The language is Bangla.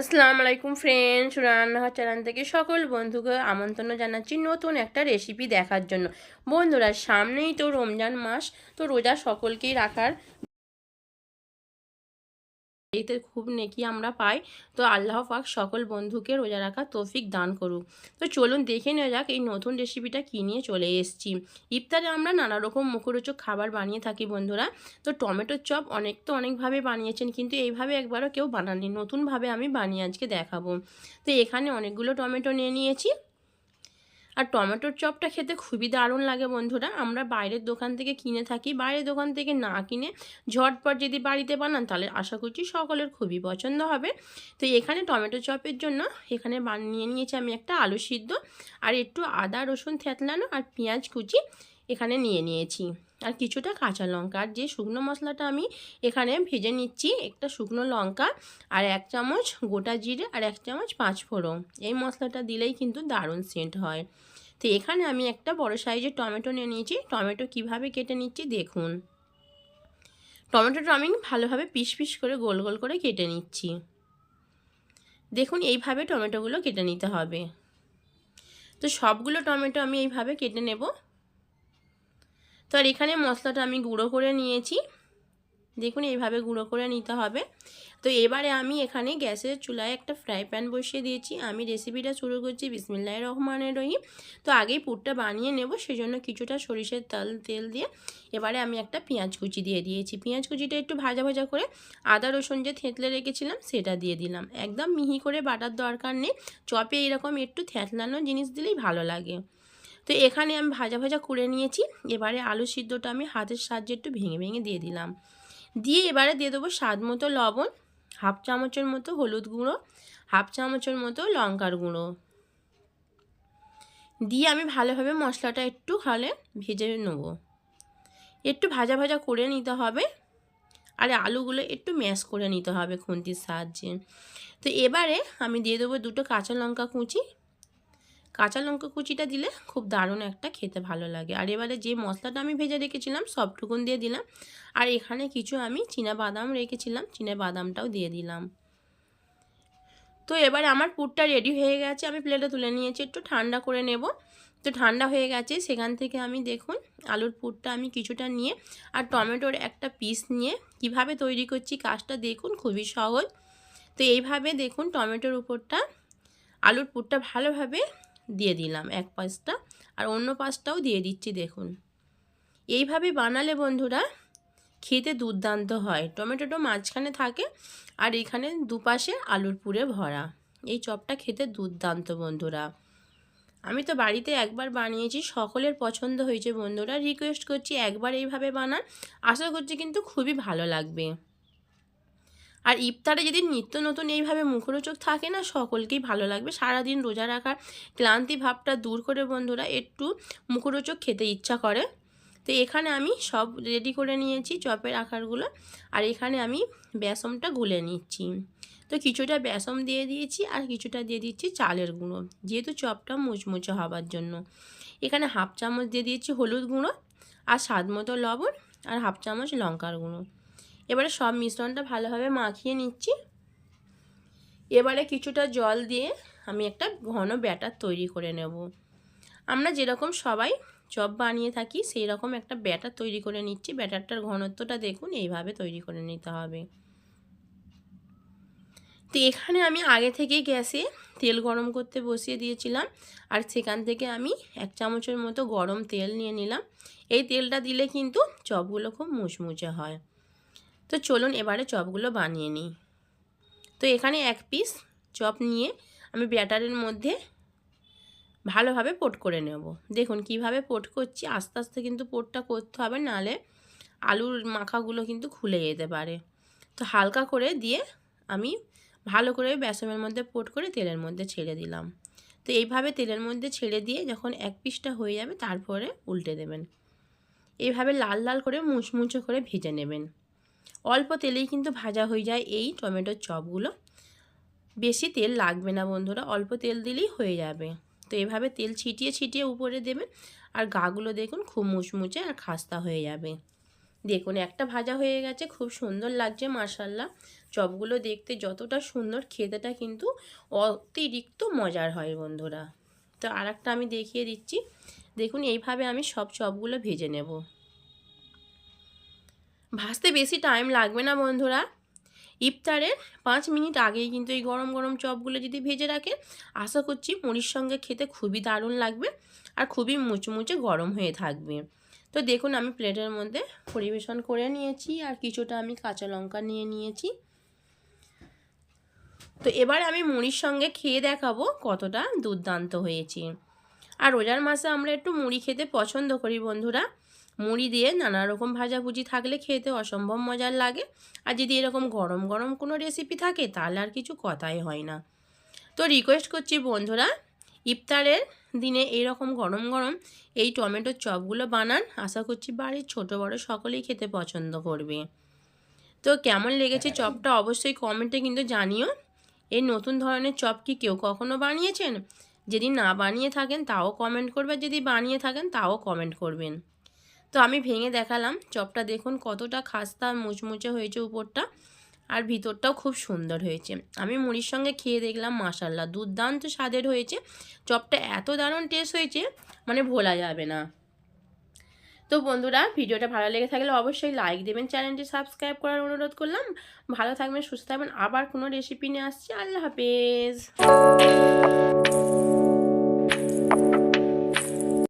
আসসালামু আলাইকুম ফ্রেন্ডস রান্নাঘর চ্যানেল থেকে সকল বন্ধুকে আমন্ত্রণ জানাচ্ছি নতুন একটা রেসিপি দেখার জন্য। বন্ধুরা, সামনেই তো রমজান মাস, তো রোজা সকলকেই রাখার এতে খুব নেকি আমরা পাই। তো আল্লাহ পাক সকল বন্ধুকে রোজা রাখা তৌফিক দান করুক। তো চলুন দেখে নেওয়া যাক এই নতুন রেসিপিটা কী নিয়ে চলে এসেছি। ইফতারে আমরা নানা রকম মুখরোচক খাবার বানিয়ে থাকি বন্ধুরা। তো টমেটোর চপ অনেক তো অনেকভাবে বানিয়েছেন, কিন্তু এইভাবে একবারও কেউ বানাননি। নতুনভাবে আমি বানিয়ে আজকে দেখাবো। তো এখানে অনেকগুলো টমেটো নিয়ে নিয়েছি। আর টমেটোর চপটা খেতে খুবই দারুণ লাগে বন্ধুরা। আমরা বাইরের দোকান থেকে কিনে থাকি। বাইরের দোকান থেকে না কিনে ঝটপট যদি বাড়িতে বানান, তাহলে আশা করছি সকলের খুবই পছন্দ হবে। তো এখানে টমেটো চপের জন্য এখানে বানিয়ে নিয়েছি আমি একটা আলু সিদ্ধ, আর একটু আদা, রসুন থেতলানো আর পেঁয়াজ কুচি এখানে নিয়ে নিয়েছি। আর কিছুটা কাঁচা লঙ্কা। আর যে শুকনো মশলাটা আমি এখানে ভেজে নিচ্ছি, একটা শুকনো লঙ্কা আর এক চামচ গোটা জিরে আর এক চামচ পাঁচ ফোড়ন। এই মশলাটা দিলেই কিন্তু দারুণ সেন্ট হয়। তো এখানে আমি একটা বড় সাইজের টমেটো নিয়ে নিয়েছি। টমেটো কীভাবে কেটে নিচ্ছি দেখুন। টমেটোটা আমি ভালোভাবে পিস পিস করে গোল গোল করে কেটে নিচ্ছি। দেখুন, এইভাবে টমেটোগুলো কেটে নিতে হবে। তো সবগুলো টমেটো আমি এইভাবে কেটে নেব। তো আর এখানে মশলাটা আমি গুঁড়ো করে নিয়েছি। দেখুন, এইভাবে গুঁড়ো করে নিতে হবে। তো এবারে আমি এখানে গ্যাসের চুলায় একটা ফ্রাই প্যান বসিয়ে দিয়েছি। আমি রেসিপিটা শুরু করছি বিসমিল্লাহ রহমানের রহিম তো আগেই পুরটা বানিয়ে নেব, সেজন্য কিছুটা সরিষের তেল তেল দিয়ে এবারে আমি একটা পেঁয়াজ কুচি দিয়ে দিয়েছি। পেঁয়াজ কুচিটা একটু ভাজা ভাজা করে আদা, রসুন যে থেতলে রেখেছিলাম, সেটা দিয়ে দিলাম। একদম মিহি করে বাটার দরকার নেই। চপে এরকম একটু থেঁতলানো জিনিস দিলেই ভালো লাগে। তো এখানে আমি ভাজা ভাজা করে নিয়েছি। এবারে আলু সিদ্ধটা আমি হাতের সাহায্যে একটু ভেঙে ভেঙে দিয়ে দিলাম। দিয়ে এবারে দিয়ে দেবো স্বাদ মতো লবণ, হাফ চামচের মতো হলুদ গুঁড়ো, হাফ চামচের মতো লঙ্কার গুঁড়ো। দিয়ে আমি ভালোভাবে মশলাটা একটু খালে ভেজে নেব। একটু ভাজা ভাজা করে নিতে হবে। আর আলুগুলো একটু ম্যাশ করে নিতে হবে খুন্তির সাহায্যে। তো এবারে আমি দিয়ে দেবো দুটো কাঁচা লঙ্কা কুচি কাঁচা লঙ্কা কুচিটা দিলে খুব দারুণ একটা খেতে ভালো লাগে। আর এবারে যে মশলাটা আমি ভেজে রেখেছিলাম, সবটুকুন দিয়ে দিলাম। আর এখানে কিছু আমি চীনা বাদাম রেখেছিলাম, চীনা বাদামটাও দিয়ে দিলাম। তো এবারে আমার পুরটা রেডি হয়ে গেছে, আমি প্লেটে তুলে নিয়েছি, একটু ঠান্ডা করে নেব। তো ঠান্ডা হয়ে গেছে, সেখান থেকে আমি দেখুন আলুর পুরটা আমি কিছুটা নিয়ে আর টমেটোর একটা পিস নিয়ে কীভাবে তৈরি করছি কাজটা দেখুন, খুবই সহজ। তো এইভাবে দেখুন টমেটোর উপরটা, আলুর পুরটা ভালোভাবে দিয়ে দিলাম এক পাশটা আর অন্য পাশটাও দিয়ে দিচ্ছি, দেখুন। এইভাবে বানালে বন্ধুরা খেতে দুর্দান্ত হয়। টমেটোটা মাঝখানে থাকে আর এখানে দুপাশে আলুর পুরে ভরা। এই চপটা খেতে দুর্দান্ত বন্ধুরা। আমি তো বাড়িতে একবার বানিয়েছি, সকলের পছন্দ হয়েছে বন্ধুরা। রিকোয়েস্ট করছি একবার এইভাবে বানান। আশা করছি কিন্তু খুবই ভালো লাগবে। আর ইফতারে যদি নিত্য নতুন এইভাবে মুখরোচক থাকে না, সকলকেই ভালো লাগবে। সারাদিন রোজা রাখার ক্লান্তি ভাবটা দূর করে বন্ধুরা, একটু মুখরোচক খেতে ইচ্ছা করে। তো এখানে আমি সব রেডি করে নিয়েছি চপের আকারগুলো। আর এখানে আমি বেসমটা গুলে নিচ্ছি। তো কিছুটা বেসম দিয়ে দিয়েছি আর কিছুটা দিয়ে দিচ্ছি চালের গুঁড়ো, যেহেতু চপটা মুচমুচে হবার জন্য। এখানে হাফ চামচ দিয়ে দিয়েছি হলুদ গুঁড়ো আর স্বাদ মতো লবণ আর হাফ চামচ লঙ্কার গুঁড়ো। এবারে সব মিশ্রণটা ভালোভাবে মাখিয়ে নিচ্ছি। এবারে কিছুটা জল দিয়ে আমি একটা ঘন ব্যাটার তৈরি করে নেব। আমরা যেরকম সবাই চপ বানিয়ে থাকি সেই রকম একটা ব্যাটার তৈরি করে নিচ্ছি। ব্যাটারটার ঘনত্বটা দেখুন, এইভাবে তৈরি করে নিতে হবে। তো এখানে আমি আগে থেকেই গ্যাসে তেল গরম করতে বসিয়ে দিয়েছিলাম, আর সেখান থেকে আমি এক চামচের মতো গরম তেল নিয়ে নিলাম। এই তেলটা দিলে কিন্তু চপগুলো খুব মুচমুচে হয়। তো চলুন এবারে চপগুলো বানিয়ে নিই। তো এখানে এক পিস চপ নিয়ে আমি ব্যাটারের মধ্যে ভালোভাবে পোট করে নেব। দেখুন কীভাবে পোট করছি, আস্তে আস্তে কিন্তু পোটটা করতে হবে, নালে আলুর মাখাগুলো কিন্তু খুলে যেতে পারে। তো হালকা করে দিয়ে আমি ভালো করে বেসমের মধ্যে পোট করে তেলের মধ্যে ছেড়ে দিলাম। তো এইভাবে তেলের মধ্যে ছেড়ে দিয়ে যখন এক পিসটা হয়ে যাবে, তারপরে উল্টে দেবেন। এইভাবে লাল লাল করে মুচমুচো করে ভেজে নেবেন। অল্প তেলেই কিন্তু ভাজা হয়ে যায় এই টমেটোর চপগুলো। বেশি তেল লাগবে না বন্ধুরা, অল্প তেল দিলেই হয়ে যাবে। তো এভাবে তেল ছিটিয়ে ছিটিয়ে উপরে দেবেন আর গাগুলো দেখুন খুব মুচমুচে আর খাস্তা হয়ে যাবে। দেখুন একটা ভাজা হয়ে গেছে, খুব সুন্দর লাগছে মার্শাল্লাহ চপগুলো দেখতে যতটা সুন্দর, খেতেটা কিন্তু অতিরিক্ত মজার হয় বন্ধুরা। তো আর আমি দেখিয়ে দিচ্ছি। দেখুন এইভাবে আমি সব চপগুলো ভেজে নেব। ভাজতে বেশি টাইম লাগবে না বন্ধুরা। ইফতারের পাঁচ মিনিট আগেই কিন্তু এই গরম গরম চপগুলো যদি ভেজে রাখেন আশা করছি মুড়ির সঙ্গে খেতে খুবই দারুণ লাগবে আর খুবই মুচমুচে গরম হয়ে থাকবে। তো দেখুন, আমি প্লেটের মধ্যে পরিবেশন করে নিয়েছি আর কিছুটা আমি কাঁচা লঙ্কা নিয়ে নিয়েছি। তো এবার আমি মুড়ির সঙ্গে খেয়ে দেখাবো কতটা দুর্দান্ত হয়েছে। আর রোজার মাসে আমরা একটু মুড়ি খেতে পছন্দ করি বন্ধুরা। মুড়ি দিয়ে নানা রকম ভাজাভুজি থাকলে খেতে অসম্ভব মজার লাগে। আর যদি এরকম গরম গরম কোনো রেসিপি থাকে, তাহলে আর কিছু কথাই হয় না। তো রিকোয়েস্ট করছি বন্ধুরা, ইফতারের দিনে এইরকম গরম গরম এই টমেটোর চপগুলো বানান। আশা করছি বাড়ির ছোট বড় সকলেই খেতে পছন্দ করবে। তো কেমন লেগেছে চপটা অবশ্যই কমেন্টে কিন্তু জানিও। এই নতুন ধরনের চপ কি কেউ কখনো বানিয়েছেন? যদি না বানিয়ে থাকেন, তাও কমেন্ট করবে। যদি বানিয়ে থাকেন, তাও কমেন্ট করবেন। তো আমি ভেঙে দেখালাম। চপটা দেখুন কতটা খাস্তা মুচমুচে হয়েছে উপরটা আর ভিতরটাও খুব সুন্দর হয়েছে। আমি মুড়ির সঙ্গে খেয়ে দেখলাম মাসাল্লা দুর্দান্ত স্বাদের হয়েছে। চপটা এত দারুণ টেস্ট হয়েছে মানে ভোলা যাবে না। তো বন্ধুরা, ভিডিওটা ভালো লেগে থাকলে অবশ্যই লাইক দেবেন চ্যানেলটি সাবস্ক্রাইব করার অনুরোধ করলাম। ভালো থাকবেন, সুস্থ থাকবেন, আবার কোনো রেসিপি নিয়ে আসছি। আল্লাহ হাফেজ।